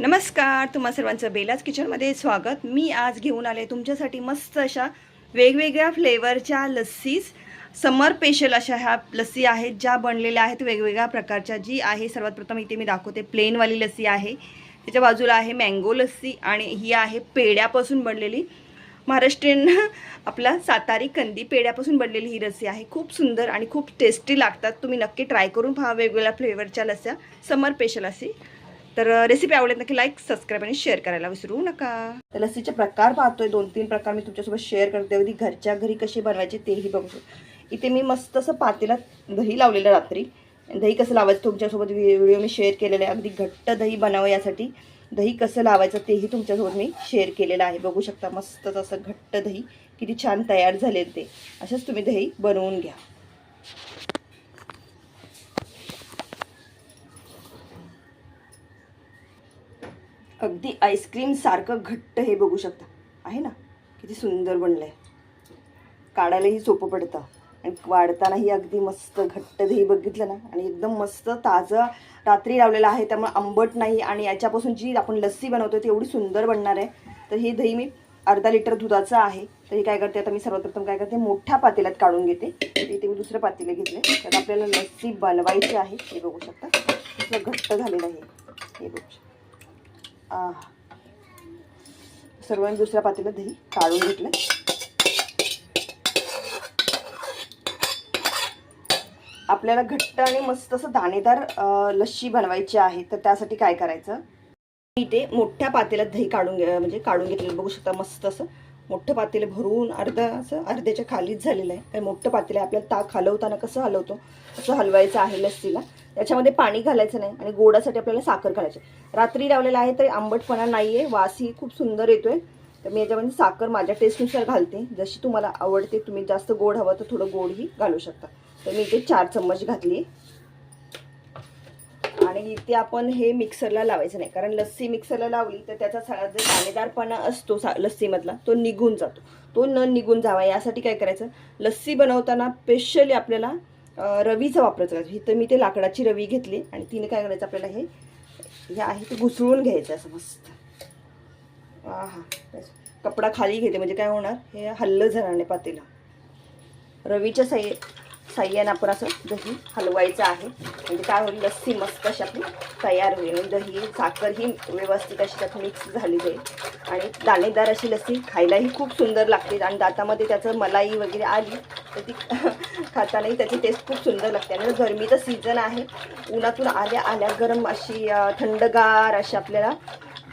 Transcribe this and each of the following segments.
नमस्कार तुम्हा सर्वांचं बेलाज किचनमध्ये स्वागत. मी आज घेऊन आले तुमच्यासाठी मस्त अशा वेगवेगळ्या फ्लेवरच्या लस्सीज. समर स्पेशल अशा ह्या लस्सी आहेत ज्या बनलेल्या आहेत वेगवेगळ्या प्रकारच्या. जी आहे सर्वात प्रथम इथे मी दाखवते. प्लेनवाली लस्सी आहे. त्याच्या बाजूला आहे मँगो लस्सी आणि ही आहे पेड्यापासून बनलेली. महाराष्ट्रीयन आपला सातारी कंदी पेड्यापासून बनलेली ही लस्सी आहे. खूप सुंदर आणि खूप टेस्टी लागतात. तुम्ही नक्की ट्राय करून पहा वेगवेगळ्या फ्लेवरच्या लस्स्या समर स्पेशल अशी. तर रेसिपी आवडत नक्की लाईक सबस्क्राईब आणि शेअर करायला विसरू नका. तर लस्सीचे प्रकार पाहतोय दोन तीन प्रकार मी तुमच्यासोबत शेअर करते. अगदी घरच्या घरी कसे बनवायचे तेही बघू शकतो इथे मी मस्त असं पातेला दही लावलेलं रात्री. दही कसं लावायचं तुमच्यासोबत व्हिडिओ मी शेअर केलेला आहे. अगदी घट्ट दही बनावं यासाठी. दही कसं लावायचं तेही तुमच्यासोबत मी शेअर केलेलं आहे. बघू शकता मस्तच असं घट्ट दही. किती छान तयार झाले ते. असंच तुम्ही दही बनवून घ्या. अगदी आईस्क्रीम सारखं घट्ट हे बघू शकता. आहे ना? किती सुंदर बनलं आहे काढायलाही सोपं पडतं. आणि वाढतानाही अगदी मस्त घट्ट दही बघितलं ना? आणि एकदम मस्त ताजं रात्री लावलेलं आहे. त्यामुळे आंबट नाही आणि याच्यापासून जी आपण लस्सी बनवतो ती एवढी सुंदर बनणार आहे. तर हे दही मी अर्धा लिटर दुधाचं आहे. तर हे काय करते? आता मी सर्वप्रथम काय करते? मोठ्या पातेल्यात काढून घेते. तर इथे मी दुसरं पातेलं घेतले तर आपल्याला लस्सी बनवायची आहे. हे बघू शकता. घट्ट झालेलं आहे. हे बघू शकता. सर्वांनी सर्व दुसऱ्या पातेल्यात दही काढून घेतलं आपल्याला घट्ट आणि मस्त असं दाणेदार लस्सी बनवायची आहे तर त्यासाठी काय करायचं? इथे मोठ्या पातेल्यात दही काढून घे म्हणजे काढून घेतलेलं. बघू शकता मस्त असं मोठं पातेलं भरून अर्धा असं अर्ध्याच्या खालीच झालेलं आहे. मोठं पातेलं आहे. आपल्याला ताक हलवताना कसं हलवतो? असं हलवायचं आहे लस्सीला. त्याच्यामध्ये पाणी घालायचं नाही आणि गोडासाठी आपल्याला साखर घालायची. रात्री लावलेला आहे तरी आंबटपणा नाही आहे वासही खूप सुंदर येतोय. तर मी याच्यामध्ये साखर माझ्या टेस्टनुसार घालते. जशी तुम्हाला आवडते तुम्ही जास्त गोड हवं तर थोडं गोडही घालू शकता. तर मी इथे चार चम्मच घातली. आणि इथे आपण हे मिक्सरला लावायचं नाही. कारण लस्सी मिक्सरला लावली तर त्याचा सगळा जो दाणेदारपणा असतो सा लस्सीमधला तो निघून जातो. तो न निघून जावा. यासाठी काय करायचं? लस्सी बनवताना स्पेशली आपल्याला रवीचा वापरायचा इथं मी ते लाकडाची रवी घेतली आणि तिने काय करायचं आपल्याला हे हे आहे ते घुसळून घ्यायचं असं मस्त. हां कपडा खाली घेते म्हणजे काय होणार? हे हल्लं जाणार नाही पातेला. रवीच्या साई साह्याने आपण असं दही हलवायचं आहे. म्हणजे काय होईल लस्सी मस्त अशी आपली तयार होईल. दही साखर ही व्यवस्थित अशी त्यात मिक्स झाली जाईल. आणि दाणेदार अशी लस्सी खायलाही खूप सुंदर लागते. आणि दातामध्ये त्याचं मलाई वगैरे आली तर ती खातानाही त्याची टेस्ट खूप सुंदर लागते. आणि गरमीचं सीझन आहे. उन्हातून आल्या आल्या गरम अशी थंडगार अशी आपल्याला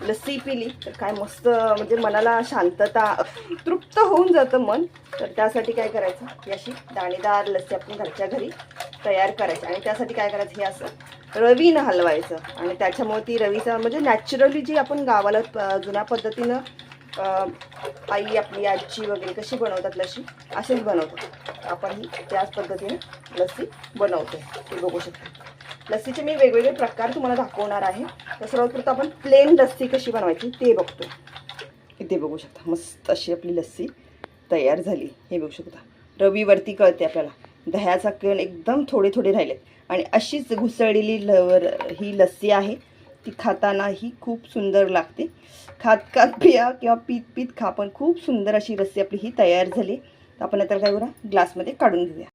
लस्सी पिली तर काय मस्त म्हणजे मनाला शांतता तृप्त होऊन जातं मन. तर त्यासाठी काय करायचं? ही अशी दाणेदार लस्सी आपण घरच्या घरी तयार करायची. आणि त्यासाठी काय करायचं? हे असं रवीनं हलवायचं. आणि त्याच्यामुळे ती रवीचा म्हणजे नॅचरली जी आपण गावाला जुन्या पद्धतीनं आई आपली आजी वगैरे कशी बनवतात लस्सी असेच बनवतो आपण ही त्याच पद्धतीने लस्सी बनवतो ते बघू शकतो. लस्सीचे मी वेगवेगळे प्रकार तुम्हाला दाखवणार आहे. तर सर्वप्रथम आपण प्लेन लस्सी कशी बनवायची ते बघतो. इथे बघू शकता मस्त अशी आपली लस्सी तयार झाली. हे बघू शकता. रवीवरती कळते आपल्याला. दह्याचा कण एकदम थोडे थोडे राहिले आणि अशीच घुसळलेली लवर ही लस्सी आहे ती खातानाही खूप सुंदर लागते. खात खात पिया किंवा पीत पीत खा पण खूप सुंदर अशी लस्सी आपली ही तयार झाली. तर आपण आता काय करूया ग्लासमध्ये काढून घेऊया.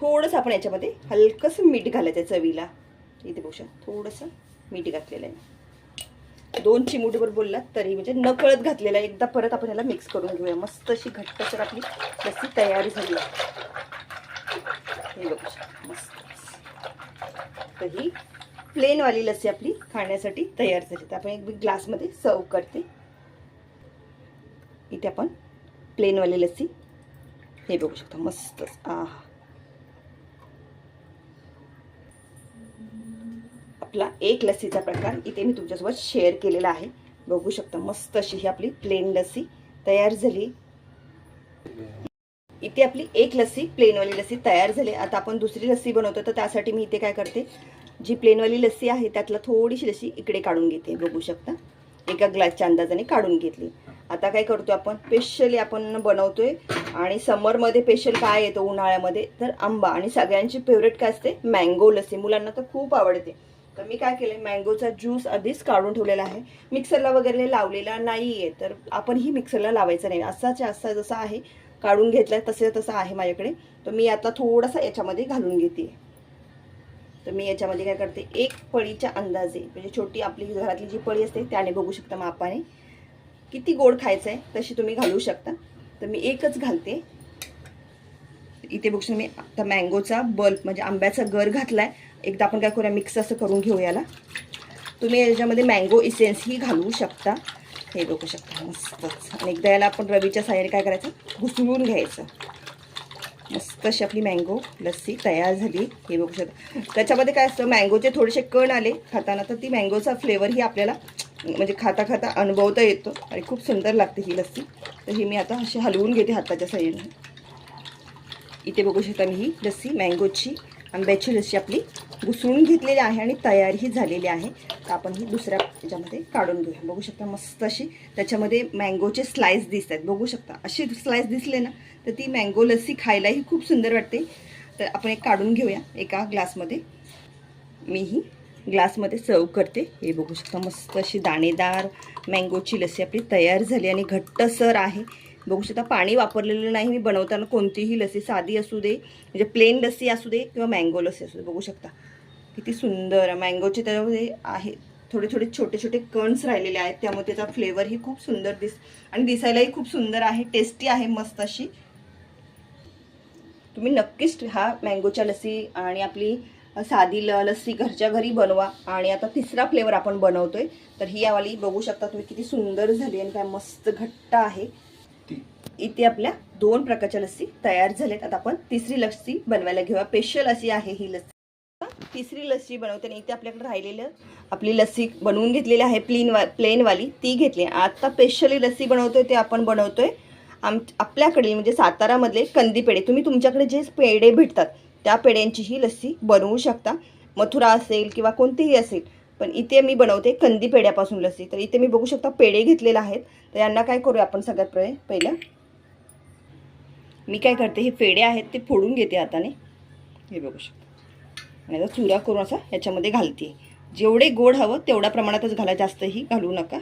थोडंसं आपण याच्यामध्ये हलकंसं मीठ घालायचं आहे चवीला. इथे बघू शकता थोडंसं मीठ घातलेलं आहे. दोन चिमुटीवर बोललात तरी म्हणजे नकळत घातलेला आहे. एकदा परत आपण याला मिक्स करून घेऊया. मस्त अशी घट्ट तर आपली लस्सी तयार झाली आहे. हे बघू शकता मस्त. तर ही प्लेनवाली लस्सी आपली खाण्यासाठी तयार झाली तर आपण एक ग्लासमध्ये सर्व करते. इथे आपण प्लेनवाली लस्सी हे बघू शकता मस्त. आ आपला एक लस्सीचा प्रकार इथे मी तुमच्यासोबत शेअर केलेला आहे. बघू शकता मस्त अशी ही आपली प्लेन लस्सी तयार झाली. इथे आपली एक लस्सी प्लेनवाली लस्सी तयार झाली. आता आपण दुसरी लस्सी बनवतो तर त्यासाठी मी इथे काय करते? जी प्लेनवाली लस्सी आहे त्यातला थोडीशी लस्सी इकडे काढून घेते. बघू शकता? एका ग्लासच्या अंदाजाने काढून घेतली. आता काय करतो आपण? स्पेशली आपण बनवतोय आणि समरमध्ये स्पेशल काय येतो? उन्हाळ्यामध्ये. तर आंबा. आणि सगळ्यांची फेवरेट काय असते? मँगो लस्सी मुलांना तर खूप आवडते. तर मी काय केलं मँगोचा ज्यूस आधीच काढून ठेवलेला आहे. मिक्सरला वगैरे लावलेला नाही आहे तर आपण ही मिक्सरला लावायचं नाही. असाच्या असा जसा आहे काढून घेतलाय तसे तसा आहे माझ्याकडे. तर मी आता थोडासा याच्यामध्ये घालून घेते. तर मी याच्यामध्ये काय करते एक पळीच्या अंदाजे म्हणजे छोटी आपली घरातली जी पळी असते त्याने बघू शकता मापाने. किती गोड खायचं आहे तशी तुम्ही घालू शकता. तर मी एकच घालते. इथे बघू शकता मी आता मँगोचा बल्ब म्हणजे आंब्याचा गर घातलाय. एकदा आपण काय करूया मिक्स असं करून घेऊ याला तुम्ही याच्यामध्ये मँगो इसेन्सही घालू शकता. हे बघू शकता मस्तच. आणि एकदा याला आपण रवीच्या साह्याने काय करायचं? घुसळून घ्यायचं. मस्त अशी आपली मँगो लस्सी तयार झाली. हे बघू शकता. त्याच्यामध्ये काय असतं मँगोचे थोडेसे कण आले खाताना तर ती मँगोचा फ्लेवरही आपल्याला म्हणजे खाता खाता अनुभवता येतो. आणि खूप सुंदर लागते ही लस्सी. तर ही मी आता अशी हलवून घेते हाताच्या साह्याने इथे बघू शकता मी ही लस्सी मँगोची आंब्याची लस्सी आपली घुसळून घेतलेली आहे आणि तयारही झालेली आहे. तर आपण ही दुसऱ्या याच्यामध्ये काढून घेऊया. बघू शकता मस्त अशी त्याच्यामध्ये मँगोचे स्लाइस दिसत आहेत बघू शकता. अशी स्लाइस दिसले ना तर ती मँगो लस्सी खायलाही खूप सुंदर वाटते. तर आपण एक काढून घेऊया एका ग्लासमध्ये मी ही ग्लासमध्ये सर्व करते. हे बघू शकता मस्त अशी दाणेदार मँगोची लस्सी आपली तयार झाली आणि घट्टसर आहे. बघू शकता पाणी वापरलेलं नाही मी बनवताना कोणतीही लस्सी साधी असू दे म्हणजे प्लेन लस्सी असू दे किंवा मँगो लस्सी असू दे. बघू शकता. किती सुंदर. मँगोचे त्याच्यामध्ये आहे थोडे थोडे छोटे छोटे कणस राहिलेले आहेत. त्यामुळे त्याचा फ्लेवरही खूप सुंदर दिस आणि दिसायलाही खूप सुंदर आहे टेस्टी आहे मस्त अशी. तुम्ही नक्कीच हा मँगोच्या लस्सी आणि आपली साधी ल लस्सी घरच्या घरी बनवा. आणि आता तिसरा फ्लेवर आपण बनवतोय. तर ही यावाली बघू शकता तुम्ही किती सुंदर झाली आणि काय मस्त घट्ट आहे. इथे आपल्या दोन प्रकारच्या लस्सी तयार झाल्यात. आता आपण तिसरी लस्सी बनवायला घेऊया. स्पेशल अशी आहे ही लस्सी. तिसरी लस्सी बनवते आणि इथे आपल्याकडे राहिलेलं आपली लस्सी बनवून घेतलेली आहे प्लेन वा प्लेनवाली ती घेतली. आता स्पेशली लस्सी बनवतोय ते आपण बनवतोय. आम आपल्याकडे म्हणजे सातारामधले कंदी पेढे तुम्ही तुमच्याकडे जे पेढे भेटतात त्या पेढ्यांची ही लस्सी बनवू शकता. मथुरा असेल किंवा कोणतीही असेल पण इथे मी बनवते कंदी पेढ्यापासून लस्सी. तर इथे मी बघू शकता पेढे घेतलेले आहेत. तर यांना काय करूया आपण सगळ्यात पहिले पहिलं? मी काय करते हे पेढे आहेत ते फोडून घेते हाताने. हे बघू शकता. आणि आता चुरा करून असा याच्यामध्ये घालते. जेवढे गोड हवं तेवढ्या प्रमाणातच घाला जास्तही घालू नका.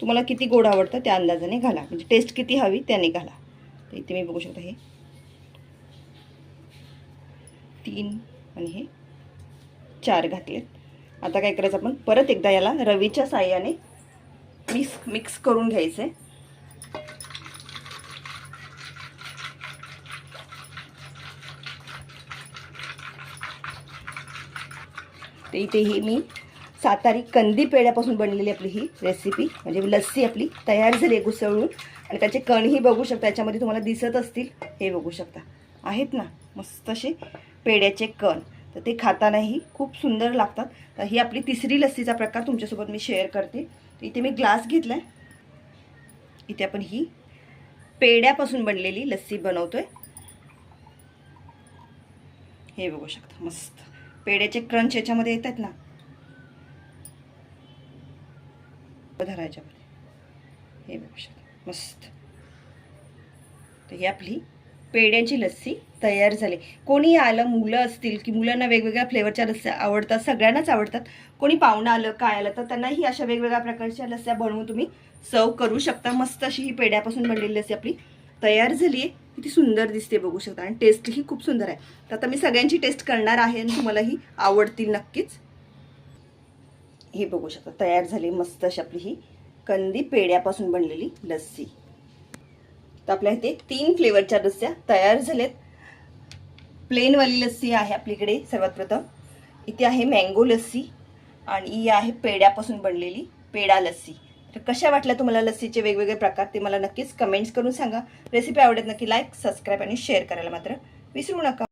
तुम्हाला किती गोड आवडतं त्या अंदाजाने घाला. म्हणजे टेस्ट किती हवी त्याने घाला. तर इथे मी बघू शकता हे. तीन आणि हे चार घातलेत. आता काय करायचं आपण? परत एकदा याला रवीच्या साह्याने मिक्स मिक्स करून घ्यायचं आहे तर इथे ही मी सातारी कंदी पेढ्यापासून बनलेली आपली ही रेसिपी म्हणजे लस्सी आपली तयार झाली आहे घुसळून आणि त्याचे कणही बघू शकता याच्यामध्ये तुम्हाला दिसत असतील हे बघू शकता. आहेत ना मस्त असे पेढ्याचे कण. तर ते खातानाही खूप सुंदर लागतात. तर ही आपली तिसरी लस्सीचा प्रकार तुमच्यासोबत मी शेअर करते. तर इथे मी ग्लास घेतला आहे इथे आपण ही पेढ्यापासून बनलेली लस्सी बनवतोय. हे बघू शकता मस्त. पेढ्याचे क्रंच याच्यामध्ये येतात ना? धरायच्यामध्ये. हे बघू शकता. मस्त. तर ही आपली पेढ्याची लस्सी तयार झाली. कोणी आलं मुलं असतील की मुलांना वेगवेगळ्या फ्लेवरच्या लस्स्या आवडतात सगळ्यांनाच आवडतात. कोणी पाहुणं आलं काय आलं तर त्यांनाही अशा वेगवेगळ्या प्रकारच्या लस्स्या बनवून तुम्ही सर्व करू शकता. मस्त अशी ही पेढ्यापासून बनलेली लस्सी आपली तयार झाली आहे किती सुंदर दिसते बघू शकता. आणि टेस्टही खूप सुंदर आहे. तर आता मी सगळ्यांची टेस्ट करणार आहे आणि तुम्हालाही आवडतील नक्कीच. हे बघू शकता तयार झाली मस्त अशी आपली ही कंदी पेढ्यापासून बनलेली लस्सी. तर आपल्या इथे तीन फ्लेवरच्या लस्स्या तयार झाल्यात. प्लेनवाली लस्सी आहे आपलीकडे सर्वात प्रथम. इथे आहे मँगो लस्सी आणि ही आहे पेढ्यापासून बनलेली पेढा लस्सी. तर कशा वाटल्या तुम्हाला लस्सीचे वेगवेगळे प्रकार ते मला नक्कीच कमेंट्स करून सांगा. रेसिपी आवडत नक्की लाईक सबस्क्राईब आणि शेअर करायला मात्र विसरू नका.